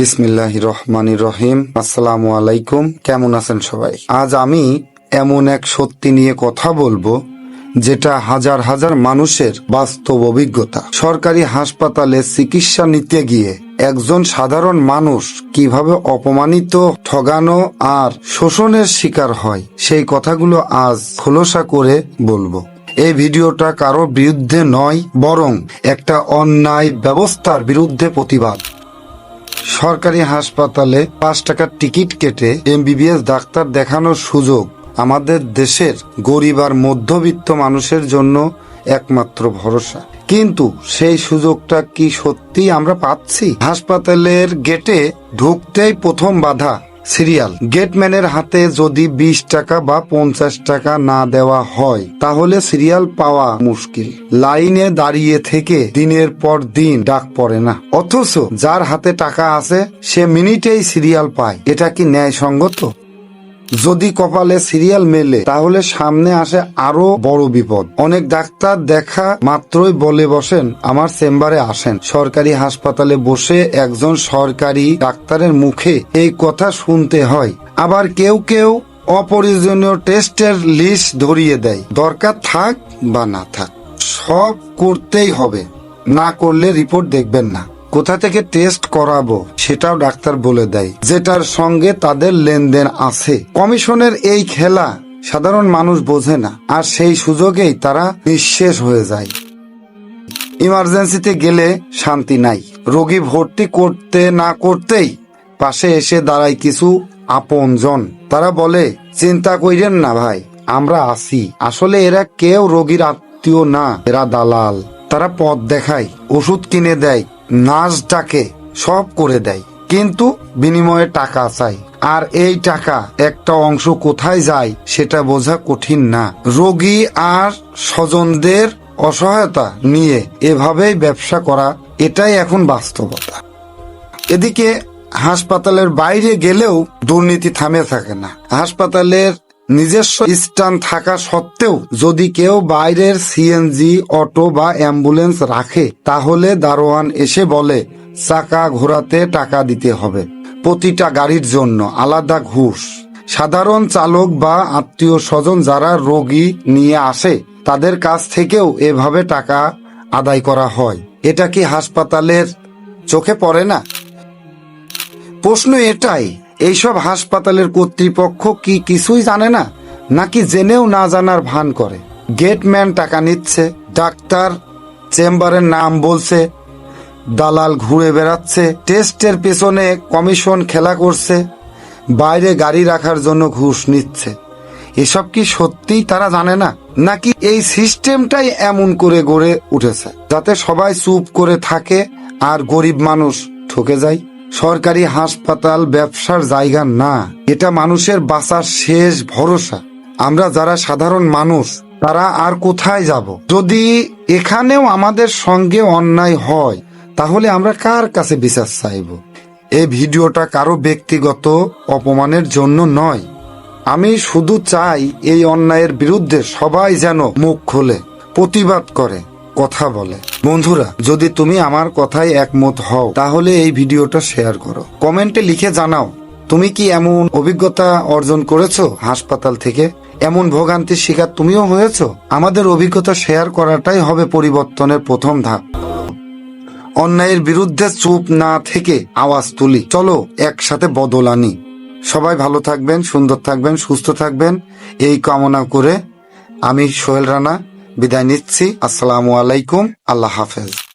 বিসমিল্লাহ রহমানির রহিম আসসালামু আলাইকুম কেমন আছেন সবাই? আজ আমি এমন এক সত্যি নিয়ে কথা বলব, যেটা হাজার হাজার মানুষের বাস্তব অভিজ্ঞতা। সরকারি হাসপাতালে চিকিৎসা নিতে গিয়ে একজন সাধারণ মানুষ কীভাবে অপমানিত, ঠগানো আর শোষণের শিকার হয়, সেই কথাগুলো আজ খোলসা করে বলব। এই ভিডিওটা কারও বিরুদ্ধে নয়, বরং একটা অন্যায় ব্যবস্থার বিরুদ্ধে প্রতিবাদ। সরকারি হাসপাতালে পাঁচ টাকার টিকিট কেটে এমবিবিএস ডাক্তার দেখানোর সুযোগ আমাদের দেশের গরিব আর মধ্যবিত্ত মানুষের জন্য একমাত্র ভরসা। কিন্তু সেই সুযোগটা কি সত্যি আমরা পাচ্ছি? হাসপাতালের গেটে ঢুকতেই প্রথম বাধা সিরিয়াল। গেটম্যানের হাতে যদি বিশ টাকা বা পঞ্চাশ টাকা না দেওয়া হয়, তাহলে সিরিয়াল পাওয়া মুশকিল। লাইনে দাঁড়িয়ে থেকে দিনের পর দিন ডাক পড়ে না। অথচ যার হাতে টাকা আছে, সে মিনিটেই সিরিয়াল পায়। এটা কি ন্যায়সঙ্গত? যদি কপালে সিরিয়াল মেলে, তাহলে সামনে আসে আরও বড় বিপদ। অনেক ডাক্তার দেখা মাত্রই বলে বসেন, আমার চেম্বারে আসেন। সরকারি হাসপাতালে বসে একজন সরকারি ডাক্তারের মুখে এই কথা শুনতে হয়। আবার কেউ কেউ অপরিজনীয় টেস্টের লিস্ট ধরিয়ে দেয়। দরকার থাক বা না থাক, সব করতেই হবে। না করলে রিপোর্ট দেখবেন না। কোথা থেকে টেস্ট করাবো সেটাও ডাক্তার বলে দেয়। যেটার সঙ্গে তাদের লেনদেন আছে। কমিশনের এই খেলা সাধারণ মানুষ বোঝে না, আর সেই সুযোগেই তারা নিঃশেষ হয়ে যায়। ইমার্জেন্সিতে গেলে শান্তি নাই। রোগী ভর্তি করতে না করতেই পাশে এসে দাঁড়ায় কিছু আপনজন। তারা বলে, চিন্তা কইরেন না ভাই, আমরা আছি। আসলে এরা কেউ রোগীর আত্মীয় না, এরা দালাল। তারা পথ দেখায়, ওষুধ কিনে দেয় ডাকে সব করে দেয়। কিন্তু বিনিময়ে টাকা চাই আর এই টাকা একটা অংশ কোথায় যায় সেটা বোঝা কঠিন না। রোগী আর স্বজনদের অসহায়তা নিয়ে এভাবেই ব্যবসা করা, এটাই এখন বাস্তবতা। এদিকে হাসপাতালের বাইরে গেলেও দুর্নীতি থামে থাকে না। হাসপাতালের নিজস্ব স্টান থাকা সত্ত্বেও যদি কেউ বাইরের সিএনজি অটো বা অ্যাম্বুলেন্স রাখে, তাহলে দারোয়ান এসে বলে, চাকা ঘোরাতে টাকা দিতে হবে। প্রতিটা গাড়ির জন্য আলাদা ঘুষ। সাধারণ চালক বা আত্মীয় স্বজন যারা রোগী নিয়ে আসে, তাদের কাছ থেকেও এভাবে টাকা আদায় করা হয়। এটা কি হাসপাতালের চোখে পড়ে না? প্রশ্ন এটাই। এইসব হাসপাতালের কর্তৃপক্ষ কি কিছুই জানে না? নাকি জেনেও না জানার ভান করে? গেটম্যান টাকা নিচ্ছে, ডাক্তার চেম্বারের নাম বলছে, দালাল ঘুরে বেড়াচ্ছে, টেস্টের পেছনে কমিশন খেলা করছে, বাইরে গাড়ি রাখার জন্য ঘুষ নিচ্ছে। এসব কি সত্যিই তারা জানে না? নাকি এই সিস্টেমটাই এমন করে গড়ে উঠেছে, যাতে সবাই চুপ করে থাকে আর গরিব মানুষ ঠকে যায়? সরকারি হাসপাতাল ব্যবসার জায়গা না। এটা মানুষের বাঁচার শেষ ভরসা। আমরা যারা সাধারণ মানুষ, তারা আর কোথায় যাব? যদি এখানেও আমাদের সঙ্গে অন্যায় হয়, তাহলে আমরা কার কাছে বিচার চাইব? এই ভিডিওটা কারও ব্যক্তিগত অপমানের জন্য নয়। আমি শুধু চাই এই অন্যায়ের বিরুদ্ধে সবাই যেন মুখ খোলে, প্রতিবাদ করে, কথা বলে। বন্ধুরা, যদি তুমি আমার কথায় একমত হও, তাহলে এই ভিডিওটা শেয়ার করো। কমেন্টে লিখে জানাও, তুমি কি এমন অভিজ্ঞতা অর্জন করেছ হাসপাতাল থেকে? এমন ভোগান্তির শিকার তুমিও হয়েছো? আমাদের অভিজ্ঞতা শেয়ার করাটাই হবে পরিবর্তনের প্রথম ধাপ। অন্যায়ের বিরুদ্ধে চুপ না থেকে আওয়াজ তুলি। চলো, একসাথে বদল আনি। সবাই ভালো থাকবেন, সুন্দর থাকবেন, সুস্থ থাকবেন। এই কামনা করে আমি সোহেল রানা বিদায় নিচ্ছি। আসসালামু আলাইকুম। আল্লাহ হাফেজ।